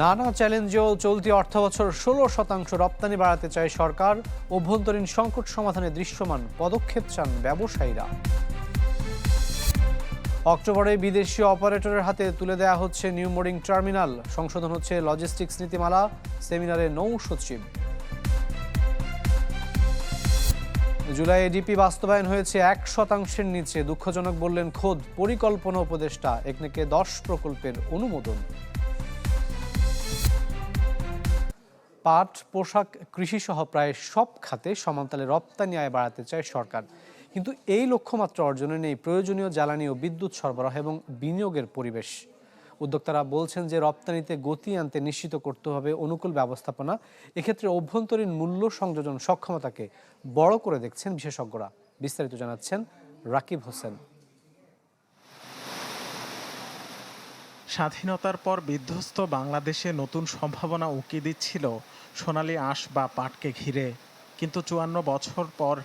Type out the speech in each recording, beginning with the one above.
নানা চ্যালেঞ্জেও চলতি অর্থবছর ষোলো শতাংশ রপ্তানি বাড়াতে চায় সরকার। অভ্যন্তরীণ সংকট সমাধানে দৃশ্যমান পদক্ষেপ চান ব্যবসায়ীরা। অক্টোবরে বিদেশি অপারেটরের হাতে তুলে দেয়া হচ্ছে নিউ মোডিং টার্মিনাল। সংশোধন হচ্ছে লজিস্টিক্স নীতিমালা, সেমিনারে নৌ সচিব। জুলাই এডিপি বাস্তবায়ন হয়েছে এক শতাংশের নিচে, দুঃখজনক বললেন খোদ পরিকল্পনা উপদেষ্টা, একনেকে দশ প্রকল্পের অনুমোদন। পাট, পোশাক কৃষি সহ প্রায় সব খাতে সমান্তালে রপ্তানি আয় বাড়াতে চায় সরকার। কিন্তু এই লক্ষ্যমাত্রা অর্জনে নেই প্রয়োজনীয় জ্বালানি ও বিদ্যুৎ সরবরাহ এবং বিনিয়োগের পরিবেশ। উদ্যোক্তারা বলছেন যে রপ্তানিতে গতি আনতে নিশ্চিত করতে হবে অনুকূল ব্যবস্থাপনা। এক্ষেত্রে অভ্যন্তরীণ মূল্য সংযোজন সক্ষমতাকে বড় করে দেখছেন বিশেষজ্ঞরা। বিস্তারিত জানাচ্ছেন রাকিব হোসেন। স্বাধীনতার পর বিধ্বস্ত বাংলাদেশে নতুন সম্ভাবনা উঁকি দিচ্ছিল সোনালি আঁশ বা পাটকে ঘিরে। কিন্তু চুয়ান্ন বছর পর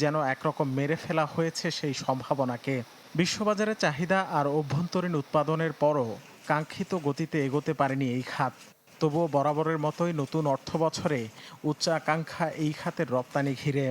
যেন একরকম মেরে ফেলা হয়েছে সেই সম্ভাবনাকে। বিশ্ববাজারে চাহিদা আর অভ্যন্তরীণ উৎপাদনের পরও কাঙ্ক্ষিত গতিতে এগোতে পারেনি এই খাত। তবুও বরাবরের মতোই নতুন অর্থ বছরে উচ্চাকাঙ্ক্ষা এই খাতের রপ্তানি ঘিরে।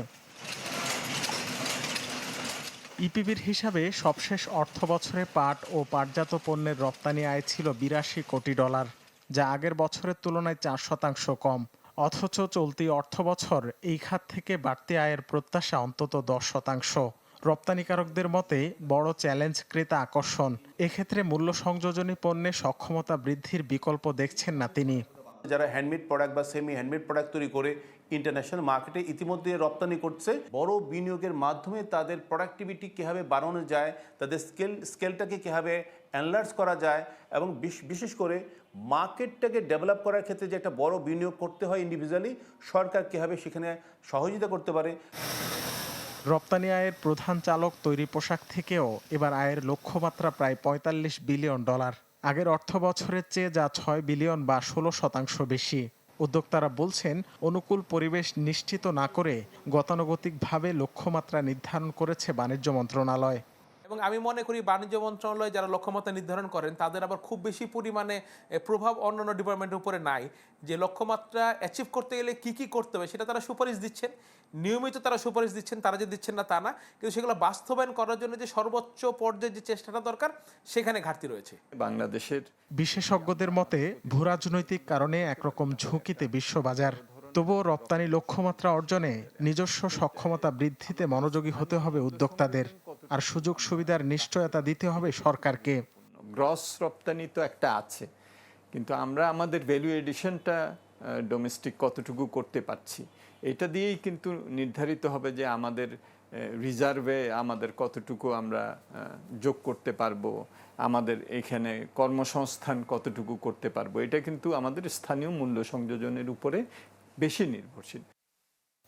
ইপিবির হিসাবে সবশেষ অর্থ বছরে পাট ও পাটজাত পণ্যের রপ্তানি আয় ছিল বিরাশি কোটি ডলার, যা আগের বছরের তুলনায় চার শতাংশ কম। অথচ চলতি অর্থ বছর এই খাত থেকে বাড়তি আয়ের প্রত্যাশা অন্তত দশ শতাংশ। রপ্তানিকারকদের মতে, বড় চ্যালেঞ্জ ক্রেতা আকর্ষণ। এক্ষেত্রে মূল্য সংযোজনী পণ্যে সক্ষমতা বৃদ্ধির বিকল্প দেখছেন না তিনি। যারা হ্যান্ডমেড প্রোডাক্ট বা সেমি হ্যান্ডমেড প্রোডাক্ট তৈরি করে ইন্টারন্যাশনাল মার্কেটে ইতিমধ্যে রপ্তানি করছে, বড় বিনিয়োগের মাধ্যমে তাদের প্রোডাক্টিভিটি কীভাবে বাড়ানো যায়, তাদের স্কেল স্কেলটাকে কীভাবে অ্যানলার্জ করা যায় এবং বিশ- বিশেষ করে মার্কেটটাকে ডেভেলপ করার ক্ষেত্রে যে একটা বড় বিনিয়োগ করতে হয় ইন্ডিভিজুয়ালি সরকার কীভাবে সেখানে সহযোগিতা করতে পারে। রপ্তানি আয়ের প্রধান চালক তৈরি পোশাক থেকেও এবার আয়ের লক্ষ্যমাত্রা প্রায় পঁয়তাল্লিশ বিলিয়ন ডলার। আগের অর্থ বছরের চেয়ে যা ছয় বিলিয়ন বা ষোলো শতাংশ বেশি। উদ্যোক্তারা বলছেন, অনুকূল পরিবেশ নিশ্চিত না করে গতানুগতিকভাবে লক্ষ্যমাত্রা নির্ধারণ করেছে বাণিজ্য মন্ত্রণালয়। এবং আমি মনে করি বাণিজ্য মন্ত্রণালয় যারা লক্ষ্যমাত্রা নির্ধারণ করেন তাদের আবার খুব বেশি পরিমাণে প্রভাব অন্যান্য ডিপার্টমেন্টের উপরে নাই। যে লক্ষ্যমাত্রা অ্যাচিভ করতে গেলে কি কি করতে হবে সেটা তারা সুপারিশ দিচ্ছেন। নিয়মিত তারা সুপারিশ দিচ্ছেন তারা যে দিচ্ছেন না তা না। কিন্তু সেগুলো বাস্তবায়ন করার জন্য যে সর্বোচ্চ পর্যায়ে যে চেষ্টাটা দরকার সেখানে ঘাটতি রয়েছে। বাংলাদেশের বিশেষজ্ঞদের মতে ভূরাজনৈতিক কারণে একরকম ঝুঁকিতে বিশ্ববাজার। তবুও রপ্তানি লক্ষ্যমাত্রা অর্জনে নিজস্ব সক্ষমতা বৃদ্ধিতে মনোযোগী হতে হবে উদ্যোক্তাদের। আর সুযোগ সুবিধার নিশ্চয়তা দিতে হবে সরকারকে। গ্রস রপ্তানি তো একটা আছে, কিন্তু আমরা আমাদের ভ্যালু এডিশনটা ডোমেস্টিক কতটুকু করতে পারছি, এটা দিয়েই কিন্তু নির্ধারিত হবে যে আমাদের রিজার্ভে আমাদের কতটুকু আমরা যোগ করতে পারব, আমাদের এখানে কর্মসংস্থান কতটুকু করতে পারব, এটা কিন্তু আমাদের স্থানীয় মূল্য সংযোজনের উপরে বেশি নির্ভরশীল।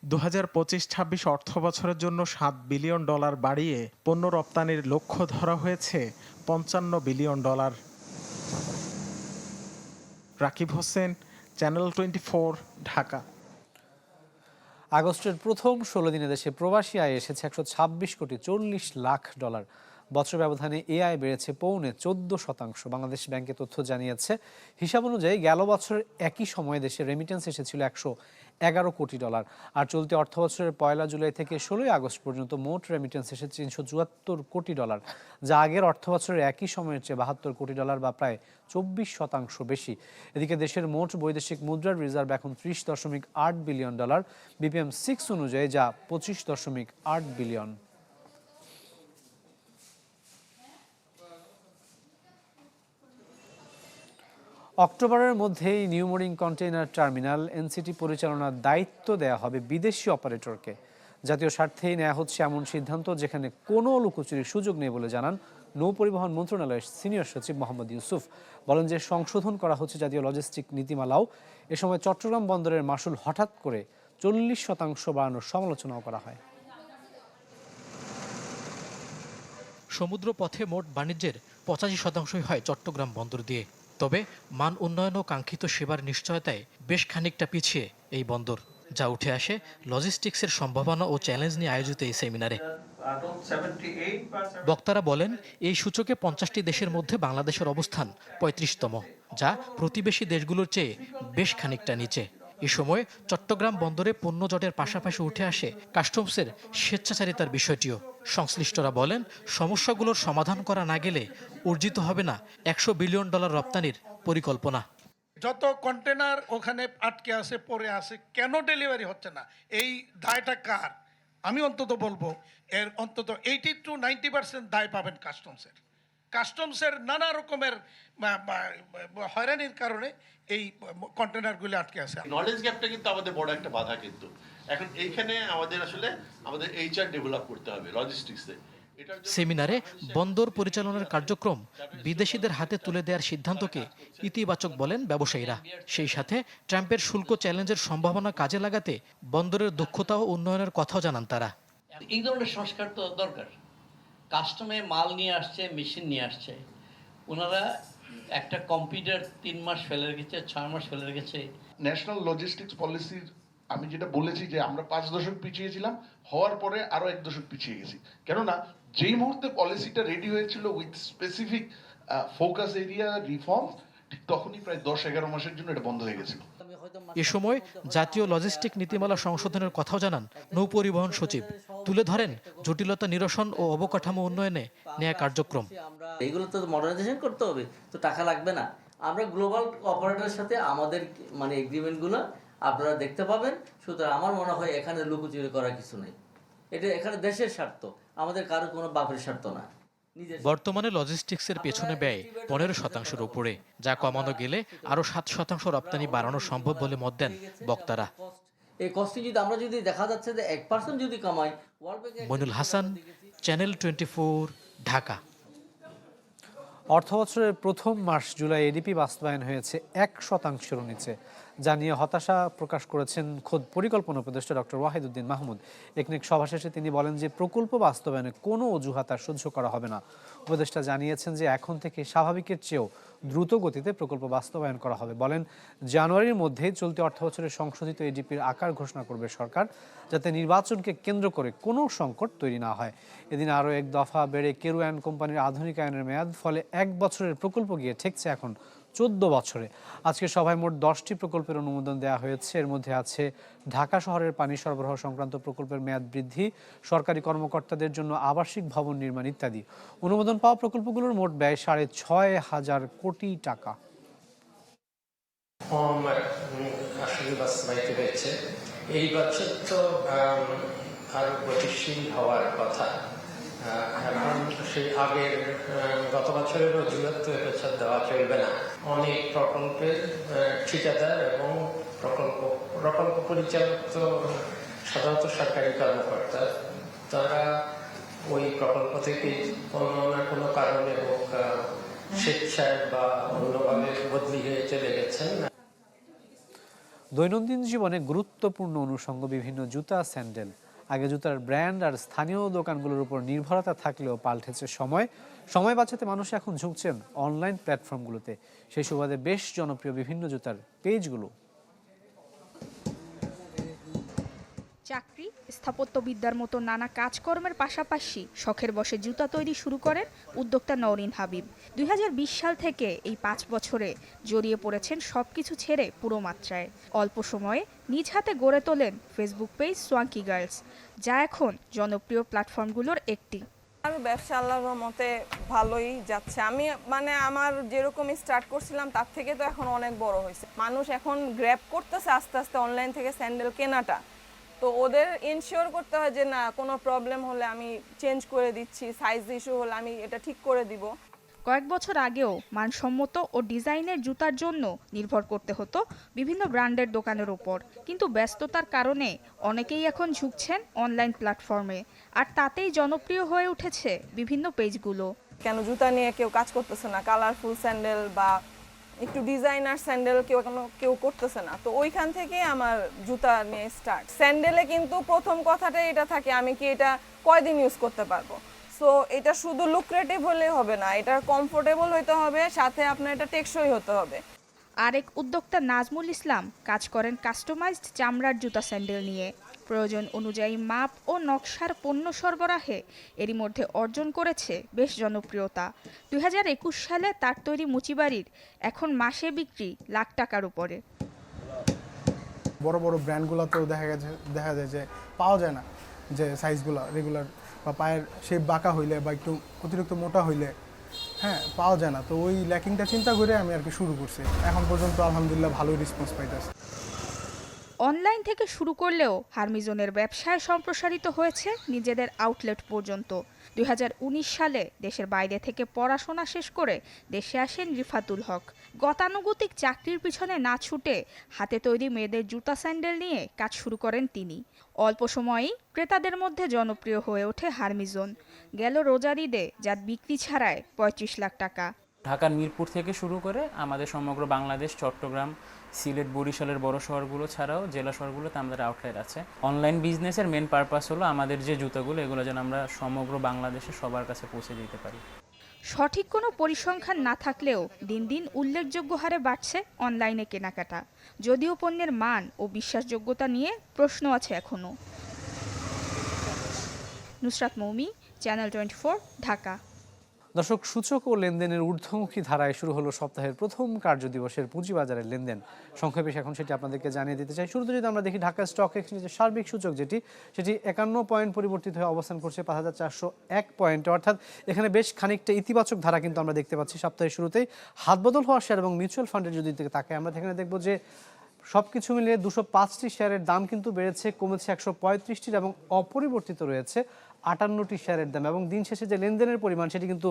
দু হাজার পঁচিশ ছাব্বিশ অর্থ বছরের জন্য সাত বিলিয়ন ডলার বাড়িয়ে পণ্য রপ্তানির লক্ষ্য ধরা হয়েছে পঞ্চান্ন billion dollar. Rakib Hossain, channel twenty Dhaka. আগস্টের প্রথম ষোলো দিনে দেশে প্রবাসী আয় এসেছে একশো ছাব্বিশ কোটি চল্লিশ লাখ ডলার। বছর ব্যবধানে এ আয় বেড়েছে পৌনে চোদ্দ শতাংশ। বাংলাদেশ ব্যাংকে তথ্য জানিয়েছে, হিসাব অনুযায়ী গেল বছর একই সময়ে দেশে রেমিটেন্স এসেছিল একশো এগারো কোটি ডলার। আর চলতি অর্থ বছরের পয়লা জুলাই থেকে ষোলোই আগস্ট পর্যন্ত মোট রেমিটেন্স এসেছে তিনশো চুয়াত্তর কোটি ডলার, যা আগের অর্থ বছরের একই সময়ের চেয়ে বাহাত্তর কোটি ডলার বা প্রায় চব্বিশ শতাংশ বেশি। এদিকে দেশের মোট বৈদেশিক মুদ্রার রিজার্ভ এখন ত্রিশ দশমিক আট বিলিয়ন ডলার বিপিএম সিক্স অনুযায়ী যা পঁচিশ দশমিক আট বিলিয়ন অক্টোবরের মধ্যেই নিউমোরিং কন্টেইনার টার্মিনাল এনসিটি পরিচালনার দায়িত্ব দেওয়া হবে বিদেশি অপারেটরকে। জাতীয় স্বার্থেই নেওয়া হচ্ছে এমন সিদ্ধান্ত যেখানে কোনো লুকোচুরির সুযোগ নেই বলে জানান নৌ পরিবহন মন্ত্রণালয়ের সিনিয়র সচিব মোহাম্মদ ইউসুফ। বলেন যে সংশোধন করা হচ্ছে জাতীয় লজিস্টিক নীতিমালাও। এ সময় চট্টগ্রাম বন্দরের মাসুল হঠাৎ করে চল্লিশ শতাংশ বাড়ানোর সমালোচনাও করা হয়। সমুদ্র পথে মোট বাণিজ্যের পঁচাশি শতাংশই হয় চট্টগ্রাম বন্দর দিয়ে। তবে মান উন্নয়ন ও কাঙ্ক্ষিত সেবার নিশ্চয়তায় বেশ খানিকটা পিছিয়ে এই বন্দর, যা উঠে আসে লজিস্টিক্সের সম্ভাবনা ও চ্যালেঞ্জ নিয়ে আয়োজিত এই সেমিনারে বক্তারা বলেন, এই সূচকে পঞ্চাশটি দেশের মধ্যে বাংলাদেশের অবস্থান পঁয়ত্রিশতম, যা প্রতিবেশী দেশগুলোর চেয়ে বেশ খানিকটা নিচে। এ সময় চট্টগ্রাম বন্দরে পণ্য জটের পাশাপাশি উঠে আসে কাস্টমসের স্বেচ্ছাচারিতার বিষয়টিও। সংশ্লিষ্টরা বলেন সমস্যাগুলোর সমাধান করা না গেলে অর্জিত হবে না একশো বিলিয়ন ডলার রপ্তানির পরিকল্পনা। যত কন্টেনার ওখানে আটকে আছে পড়ে আছে কেন ডেলিভারি হচ্ছে না? এই দায়টা কার? আমি অন্তত বলব এর অন্তত এইটি টু নাইনটি পার্সেন্ট দায় পাবেন কাস্টমসের কাস্টমসের নানা রকমের হয়রানির কারণে এই কন্টেনারগুলি আটকে আছে। নলেজ গ্যাপটা কিন্তু আমাদের বড় একটা বাধা কিন্তু। এখন এইখানে আমাদের আসলে আমাদের এইচআর ডেভেলপ করতে হবে লজিস্টিক্সে সেমিনারে বন্দর পরিচালনার কার্যক্রম বিদেশিদের হাতে তুলে দেওয়ার সিদ্ধান্তকে ইতিবাচক বলেন ব্যবসায়ীরা। সেই সাথে ট্রাম্পের শুল্ক চ্যালেঞ্জের সম্ভাবনা কাজে লাগাতে বন্দরের দক্ষতা ও উন্নয়নের কথাও জানান তারা। এই ধরনের সংস্কার তো দরকার। কাস্টমে মাল নিয়ে আসছে মেশিন নিয়ে আসছে। ওনারা একটা কম্পিউটার তিন মাস ফেলে রেখেছে ছয় মাস ফেলে রেখেছে। ন্যাশনাল লজিস্টিক্স পলিসির আমি যেটা বলেছি যে আমরা পাঁচ দশক পিছিয়ে ছিলাম হওয়ার পরে আরও এক দশক পিছিয়ে গেছি। কেননা যেই মুহূর্তে পলিসিটা রেডি হয়েছিল with specific focus area reform তখনই প্রায় দশ এগারো মাসের জন্য এটা বন্ধ হয়ে গেছিল। এ সময় জাতীয় লজিস্টিক নীতিমালা সংশোধনের কথাও জানান নৌপরিবহন সচিব। তুলে ধরেন জটিলতা নিরসন ও অবকাঠামো উন্নয়নে নেয়া কার্যক্রম। এইগুলো তো মডার্নাইজেশন করতে হবে তো টাকা লাগবে না। আমরা গ্লোবাল অপারেটরের সাথে আমাদের মানে এগ্রিমেন্টগুলো আপনারা দেখতে পাবেন সুতরাং আমার মনে হয় এখানে লুকোচুরি করার কিছু নেই। এটা এখানে দেশের স্বার্থ আমাদের কারও কোনো বাপের স্বার্থ না। বর্তমানে লজিস্টিক্সের পেছনে ব্যয় পনেরো শতাংশের উপরে যা কমানো গেলে আরও সাত শতাংশ রপ্তানি বাড়ানো সম্ভব বলে মত দেন বক্তারা। এই কস্টিং যদি আমরা যদি দেখা যাচ্ছে যে এক পার্সেন্ট যদি কামাই bank Moinul Hasan channel twenty Dhaka অর্থ বছরের প্রথম মাস জুলাই এডিপি বাস্তবায়ন হয়েছে এক শতাংশেরও নিচে, যা নিয়ে হতাশা প্রকাশ করেছেন খোদ পরিকল্পনা উপদেষ্টা ডক্টর ওয়াহিদুদ্দিন মাহমুদ। এখানে সভা শেষে তিনি বলেন যে প্রকল্প বাস্তবায়নে কোনো অজুহাত আর সহ্য করা হবে না। উপদেষ্টা জানিয়েছেন যে এখন থেকে স্বাভাবিকের চেয়েও দ্রুত গতিতে প্রকল্প বাস্তবায়ন করা হবে। বলেন, জানুয়ারির মধ্যে চলতি অর্থ বছরের সংশোধিত এডিপির আকার ঘোষণা করবে সরকার, যাতে নির্বাচনকে কেন্দ্র করে কোনো সংকট তৈরি না হয়। এদিন আরও এক দফা বেড়ে কেরুয়ান কোম্পানির আধুনিকায়নের মেয়াদ, ফলে এক বছরের প্রকল্প গিয়ে ঠেকছে এখন চোদ্দ বছরে। আজকে সভায় মোট দশটি প্রকল্পের অনুমোদন দেওয়া হয়েছে। এর মধ্যে আছে ঢাকা শহরের পানি সরবরাহ সংক্রান্ত প্রকল্পের মেয়াদ বৃদ্ধি, সরকারি কর্মকর্তাদের জন্য আবাসিক ভবন নির্মাণ ইত্যাদি। অনুমোদন পাওয়া প্রকল্পগুলোর মোট ব্যয় সাড়ে ছয় হাজার কোটি টাকা। এই বছর তো আরও গতিশীল হওয়ার কথা। সেই আগের গত বছরের অজুহাত এবছর দেওয়া চলবে না। অনেক প্রকল্পের ঠিকাদার এবং প্রকল্প প্রকল্প পরিচালক তো সাধারণত সরকারি কর্মকর্তা, তারা ওই প্রকল্প থেকে কোনো না কোনো কারণে হোক স্বেচ্ছায় বা অন্যভাবে বদলি হয়ে চলে গেছেন। দৈনন্দিন জীবনে গুরুত্বপূর্ণ অনুষঙ্গ বিভিন্ন জুতা, স্যান্ডেল আগে জুতার ব্র্যান্ড আর স্থানীয় দোকানগুলোর উপর নির্ভরতা থাকলেও পাল্টেছে সময়। সময় বাঁচাতে মানুষ এখন ঝুঁকছেন অনলাইন প্ল্যাটফর্মগুলোতে। সেই সুবাদে বেশ জনপ্রিয় বিভিন্ন জুতার পেজগুলো। চাকরি, স্থাপত্যবিদ্যার মতো নানা কাজকর্মের পাশাপাশি শখের বসে জুতা তৈরি শুরু করেন উদ্যোক্তা নওরিন হাবিব। দু হাজার বিশ সাল থেকে এই পাঁচ বছরে জড়িয়ে পড়েছেন সবকিছু ছেড়ে পুরো মাত্রায়। অল্প সময়ে নিজ হাতে গড়ে তোলেন ফেসবুক পেজ সোয়াঙ্কি গার্লস, যা এখন জনপ্রিয় প্ল্যাটফর্মগুলোর একটি। আর ব্যবসা আল্লাহর মতে ভালোই যাচ্ছে। আমি মানে আমার যেরকম স্টার্ট করছিলাম, তার থেকে তো এখন অনেক বড় হয়েছে। মানুষ এখন গ্র্যাব করতেছে আস্তে আস্তে অনলাইন থেকে স্যান্ডেল কেনাটা। তো ওদের ইনশিওর করতে হয় যে না কোনো প্রবলেম হলে আমি চেঞ্জ করে দিচ্ছি সাইজ ইস্যু হলে আমি এটা ঠিক করে দিব। কয়েক বছর আগেও মানসম্মত ও ডিজাইনের জুতার জন্য নির্ভর করতে হতো বিভিন্ন ব্র্যান্ডের দোকানের ওপর কিন্তু ব্যস্ততার কারণে অনেকেই এখন ঝুঁকছেন অনলাইন প্ল্যাটফর্মে আর তাতেই জনপ্রিয় হয়ে উঠেছে বিভিন্ন পেজগুলো কেন জুতা নিয়ে কেউ কাজ করতেছে না? কালারফুল স্যান্ডেল বা একটু ডিজাইনার স্যান্ডেল কেউ এখনও কেউ করতেছে না। তো ওইখান থেকে আমার জুতা নিয়ে স্টার্ট স্যান্ডেলে কিন্তু প্রথম কথাটা এটা থাকে, আমি কি এটা কয়দিন ইউজ করতে পারব? সো এটা শুধু লুক্রেটিভ হলে হবে না, এটা কমফোর্টেবল হইতে হবে, সাথে আপনার এটা টেকসই হতে হবে। আরেক উদ্যোক্তা নাজমুল ইসলাম কাজ করেন কাস্টমাইজড চামড়ার জুতা স্যান্ডেল নিয়ে। প্রয়োজন অনুযায়ী মাপ ও নকশার পণ্য সরবরাহে এরই মধ্যে অর্জন করেছে বেশ জনপ্রিয়তা। দুই হাজার একুশ সালে তার তৈরি মুচিবাড়ির এখন মাসে বিক্রি লাখ টাকার উপরে। বড় বড় ব্র্যান্ডগুলোতেও দেখা গেছে, দেখা যায় যে পাওয়া যায় না যে সাইজগুলো রেগুলার বা পায়ের শেপ বাঁকা হইলে বা একটু অতিরিক্ত মোটা হইলে হ্যাঁ পাওয়া যায় না। তো ওই ল্যাকিংটা চিন্তা করে আমি আর কি শুরু করছি। এখন পর্যন্ত আলহামদুলিল্লাহ ভালোই রেসপন্স পাইতেছে। অনলাইন থেকে শুরু করলেও হারমিজনের ব্যবসায় সম্প্রসারিত হয়েছে নিজেদের আউটলেট পর্যন্ত। দুই হাজার উনিশ সালে দেশের বাইরে থেকে পড়াশোনা শেষ করে দেশে আসেন রিফাতুল হক। গতানুগতিক চাকরির পিছনে না ছুটে হাতে তৈরি মেয়েদের জুতা স্যান্ডেল নিয়ে কাজ শুরু করেন তিনি। অল্প সময়েই ক্রেতাদের মধ্যে জনপ্রিয় হয়ে ওঠে হারমিজন। গেল রোজার ঈদে যার বিক্রি ছাড়ায় পঁয়ত্রিশ লাখ টাকা। ঢাকার মিরপুর থেকে শুরু করে আমাদের সমগ্র বাংলাদেশ, চট্টগ্রাম সিলেট বরিশালের বড় শহরগুলো ছাড়াও জেলা শহরগুলোতে আমাদের আউটলেট আছে। অনলাইন বিজনেসের মেন পারপাস হলো আমাদের যে জুতাগুলো, এগুলো যেন আমরা সমগ্র বাংলাদেশে সবার কাছে পৌঁছে দিতে পারি। সঠিক কোনো পরিসংখ্যান না থাকলেও দিন দিন উল্লেখযোগ্য হারে বাড়ছে অনলাইনে কেনাকাটা। যদিও পণ্যের মান ও বিশ্বাসযোগ্যতা নিয়ে প্রশ্ন আছে এখনও নুসরাত মৌমি চ্যানেল টোয়েন্টি ঢাকা দর্শক, সূচক ও লেনদেনের ঊর্ধ্বমুখী ধারায় শুরু হলো সপ্তাহের প্রথম কার্যদিবসের পুঁজিবাজারের লেনদেন। সংক্ষেপে এখন সেটি আপনাদেরকে জানিয়ে দিতে চাই। শুরুতে যদি আমরা দেখি, ঢাকা স্টক এক্সচেঞ্জের সার্বিক সূচক যেটি, সেটি একান্ন পয়েন্ট পরিবর্তিত হয়ে অবস্থান করছে পাঁচ হাজার চারশো এক পয়েন্টে। অর্থাৎ এখানে বেশ খানিকটা ইতিবাচক ধারা কিন্তু আমরা দেখতে পাচ্ছি সপ্তাহের শুরুতেই। হাতবদল হওয়া শেয়ার এবং মিউচুয়াল ফান্ডের যদি তাকে আমরা এখানে দেখব যে সব কিছু মিলিয়ে দুশো পাঁচটি শেয়ারের দাম কিন্তু বেড়েছে, কমেছে একশো পঁয়ত্রিশটির এবং অপরিবর্তিত রয়েছে। আটান্নটি শেয়ারের দাম এবং দিন শেষে যে লেনদেনের পরিমাণ, সেটি কিন্তু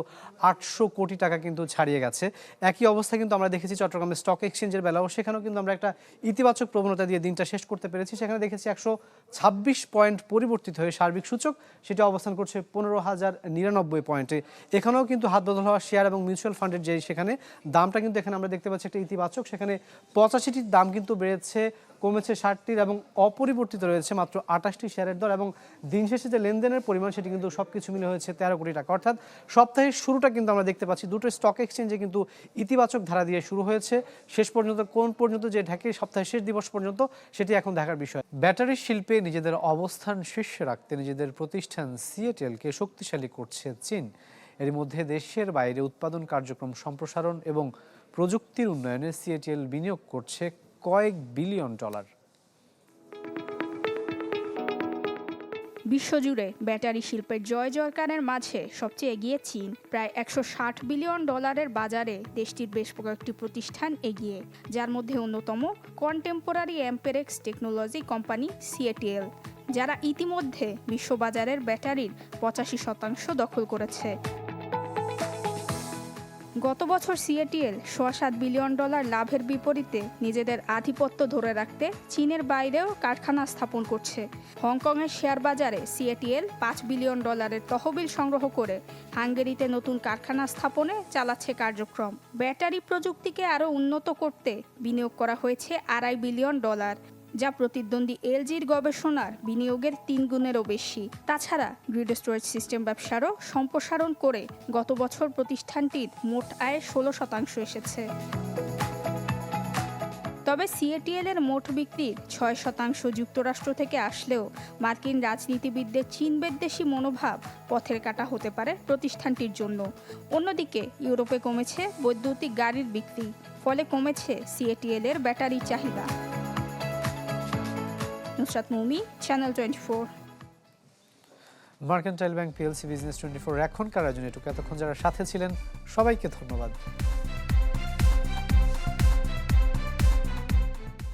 আটশো কোটি টাকা কিন্তু ছাড়িয়ে গেছে। একই অবস্থা কিন্তু আমরা দেখেছি চট্টগ্রামের স্টক এক্সচেঞ্জের বেলাও। সেখানেও কিন্তু আমরা একটা ইতিবাচক প্রবণতা দিয়ে দিনটা শেষ করতে পেরেছি। সেখানে দেখেছি একশো ছাব্বিশ পয়েন্ট পরিবর্তিত হয়ে সার্বিক সূচক, সেটি অবস্থান করছে পনেরো হাজার নিরানব্বই পয়েন্টে। এখানেও কিন্তু হাত বদল হওয়া শেয়ার এবং মিউচুয়াল ফান্ডের যে সেখানে, দামটা কিন্তু এখানে আমরা দেখতে পাচ্ছি একটা ইতিবাচক। সেখানে পঁচাশিটির দাম কিন্তু বেড়েছে, কমেছে ষাটটির এবং অপরিবর্তিত রয়েছে মাত্র আঠাশটি শেয়ারের দর এবং দিন শেষে যে লেনদেনের পরিমাণ সেটি কিন্তু সব কিছু মিলে হয়েছে তেরো কোটি টাকা। অর্থাৎ সপ্তাহের শুরুটা কিন্তু আমরা দেখতে পাচ্ছি। দুটো স্টক এক্সচেঞ্জে কিন্তু ইতিবাচক ধারা দিয়ে শুরু হয়েছে। শেষ পর্যন্ত, কোন পর্যন্ত যে ঢাকে সপ্তাহের শেষ দিবস পর্যন্ত, সেটি এখন দেখার বিষয়। ব্যাটারি শিল্পে নিজেদের অবস্থান শীর্ষে রাখতে নিজেদের প্রতিষ্ঠান সিএটেলকে শক্তিশালী করছে চীন। এর মধ্যে দেশের বাইরে উৎপাদন কার্যক্রম সম্প্রসারণ এবং প্রযুক্তির উন্নয়নে সিএটিএল বিনিয়োগ করছে কয়েক বিলিয়ন ডলার। বিশ্বজুড়ে ব্যাটারি শিল্পের জয় জয়কারের মাঝে সবচেয়ে এগিয়ে চীন। প্রায় একশো ষাট বিলিয়ন ডলারের বাজারে দেশটির বেশ কয়েকটি প্রতিষ্ঠান এগিয়ে, যার মধ্যে অন্যতম contemporary Amperex technology company CATL, যারা ইতিমধ্যে বিশ্ববাজারের ব্যাটারির পঁচাশি শতাংশ দখল করেছে। গত বছর সিএটিএল সোয়া সাত বিলিয়ন ডলার লাভের বিপরীতে নিজেদের আধিপত্য ধরে রাখতে চীনের বাইরেও কারখানা স্থাপন করছে। হংকংয়ের শেয়ার বাজারে সিএটিএল পাঁচ বিলিয়ন ডলারের তহবিল সংগ্রহ করে হাঙ্গেরিতে নতুন কারখানা স্থাপনে চালাচ্ছে কার্যক্রম। ব্যাটারি প্রযুক্তিকে আরও উন্নত করতে বিনিয়োগ করা হয়েছে আড়াই বিলিয়ন ডলার। যা প্রতিদ্বন্দ্বী এলজির গবেষণার বিনিয়োগের তিন গুণেরও বেশি। তাছাড়া গ্রিড স্টোরেজ সিস্টেম ব্যবসারও সম্প্রসারণ করে গত বছর প্রতিষ্ঠানটির মোট আয় ষোলো শতাংশ এসেছে। তবে সিএটিএল এর মোট বিক্রির ছয় শতাংশ যুক্তরাষ্ট্র থেকে আসলেও মার্কিন রাজনীতিবিদদের চীন বিদ্বেষী মনোভাব পথের কাটা হতে পারে প্রতিষ্ঠানটির জন্য। অন্যদিকে ইউরোপে কমেছে বৈদ্যুতিক গাড়ির বিক্রি, ফলে কমেছে সিএটিএল এর ব্যাটারির চাহিদা। Nusrat Moumi channel twenty four Mercantile Bank PLC business twenty four এখনকার আয়োজনে এতক্ষণ যারা সাথে ছিলেন, সবাইকে ধন্যবাদ।